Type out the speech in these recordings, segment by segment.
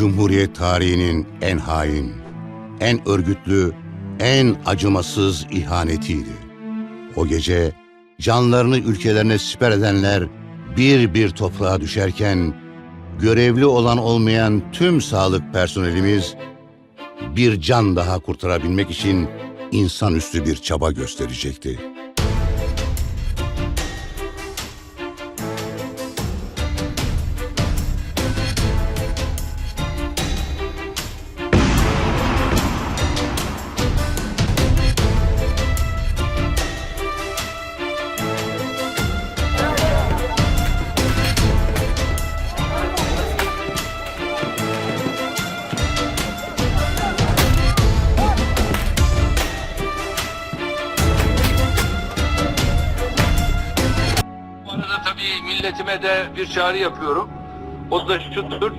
Cumhuriyet tarihinin en hain, en örgütlü, en acımasız ihanetiydi. O gece canlarını ülkelerine siper edenler bir bir toprağa düşerken görevli olan olmayan tüm sağlık personelimiz bir can daha kurtarabilmek için insanüstü bir çaba gösterecekti. Milletime de bir çağrı yapıyorum. O da şudur.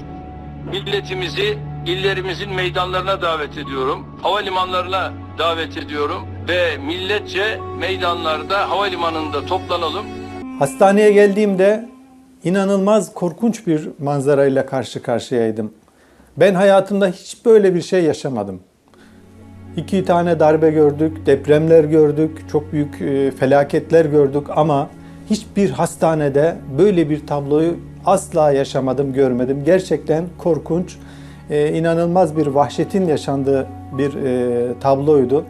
Milletimizi illerimizin meydanlarına davet ediyorum. Havalimanlarına davet ediyorum. Ve milletçe meydanlarda, havalimanında toplanalım. Hastaneye geldiğimde inanılmaz korkunç bir manzarayla karşı karşıyaydım. Ben hayatımda hiç böyle bir şey yaşamadım. İki tane darbe gördük, depremler gördük, çok büyük e, felaketler gördük ama hiçbir hastanede böyle bir tabloyu asla yaşamadım, görmedim. Gerçekten korkunç, e, inanılmaz bir vahşetin yaşandığı bir e, tabloydu.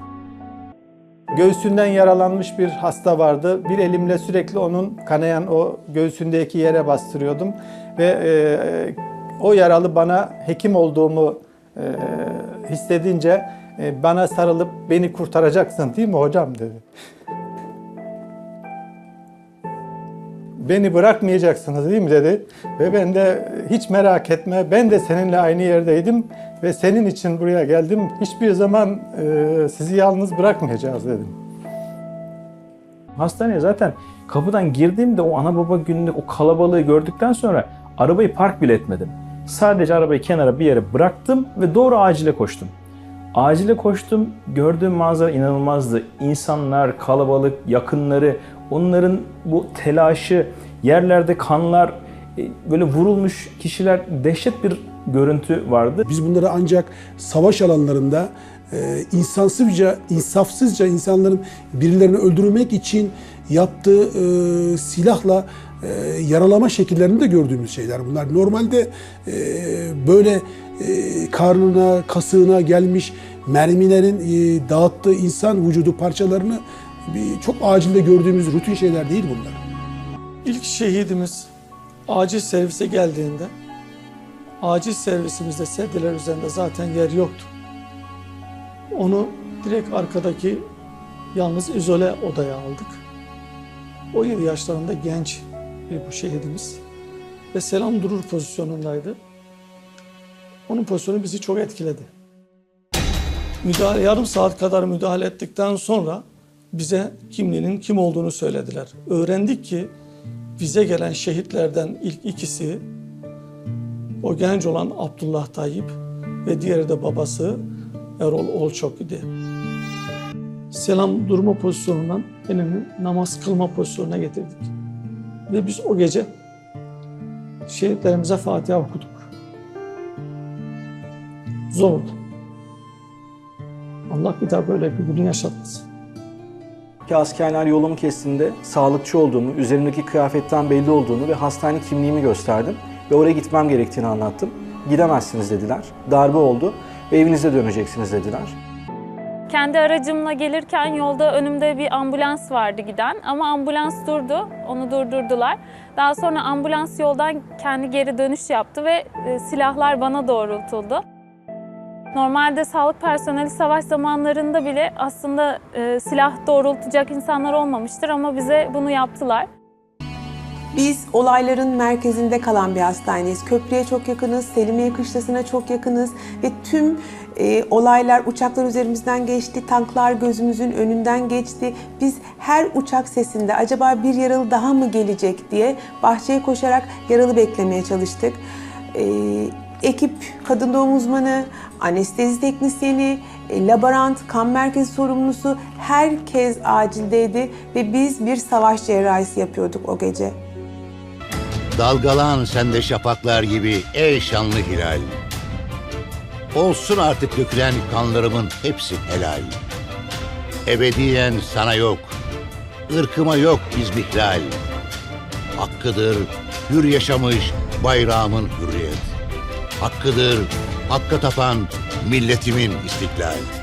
Göğsünden yaralanmış bir hasta vardı. Bir elimle sürekli onun kanayan o göğsündeki yere bastırıyordum ve e, o yaralı bana hekim olduğumu e, hissedince e, bana sarılıp beni kurtaracaksın değil mi hocam dedi. Beni bırakmayacaksınız değil mi dedi. Ve ben de hiç merak etme ben de seninle aynı yerdeydim ve senin için buraya geldim. Hiçbir zaman e, sizi yalnız bırakmayacağız dedim. Hastaneye zaten kapıdan girdiğimde o ana baba gününde o kalabalığı gördükten sonra arabayı park bile etmedim. Sadece arabayı kenara bir yere bıraktım ve doğru acile koştum. Acile koştum. Gördüğüm manzara inanılmazdı. İnsanlar, kalabalık, yakınları, onların bu telaşı, yerlerde kanlar, e, böyle vurulmuş kişiler dehşet bir görüntü vardı. Biz bunları ancak savaş alanlarında e, insansızca, insafsızca insanların birilerini öldürmek için yaptığı e, silahla e, yaralama şekillerinde gördüğümüz şeyler bunlar. Normalde e, böyle e, karnına, kasığına gelmiş mermilerin e, dağıttığı insan vücudu parçalarını bir, çok acilde gördüğümüz rutin şeyler değil bunlar. İlk şehidimiz acil servise geldiğinde acil servisimizde sedyeler üzerinde zaten yer yoktu. Onu direkt arkadaki yalnız izole odaya aldık. 17 yaşlarında genç bir bu şehidimiz ve selam durur pozisyonundaydı. Onun pozisyonu bizi çok etkiledi. Müdahale, yarım saat kadar müdahale ettikten sonra bize kimliğinin kim olduğunu söylediler. Öğrendik ki bize gelen şehitlerden ilk ikisi o genç olan Abdullah Tayyip ve diğeri de babası Erol Olçok idi. Selam durma pozisyonundan elini namaz kılma pozisyonuna getirdik. Ve biz o gece şehitlerimize Fatiha okuduk. Zordu. Allah bir daha böyle bir günü yaşatmasın. Ki askerler yolumu kestiğinde sağlıkçı olduğumu, üzerimdeki kıyafetten belli olduğunu ve hastane kimliğimi gösterdim. Ve oraya gitmem gerektiğini anlattım. Gidemezsiniz dediler. Darbe oldu ve evinize döneceksiniz dediler. Kendi aracımla gelirken yolda önümde bir ambulans vardı giden ama ambulans durdu. Onu durdurdular. Daha sonra ambulans yoldan kendi geri dönüş yaptı ve e, silahlar bana doğrultuldu. Normalde sağlık personeli savaş zamanlarında bile aslında e, silah doğrultacak insanlar olmamıştır ama bize bunu yaptılar. Biz olayların merkezinde kalan bir hastaneyiz. Köprüye çok yakınız, Selimiye Kışlası'na çok yakınız ve tüm e, olaylar uçaklar üzerimizden geçti, tanklar gözümüzün önünden geçti. Biz her uçak sesinde acaba bir yaralı daha mı gelecek diye bahçeye koşarak yaralı beklemeye çalıştık. E, ekip kadın doğum uzmanı, anestezi teknisyeni, e, laborant, kan merkezi sorumlusu herkes acildeydi ve biz bir savaş cerrahisi yapıyorduk o gece. Dalgalan sende şafaklar gibi ey şanlı hilal. Olsun artık dökülen kanlarımın hepsi helal. Ebediyen sana yok, ırkıma yok izmihlal. Hakkıdır hür yaşamış bayrağımın hürriyet. Hakkıdır hakka tapan milletimin istiklal.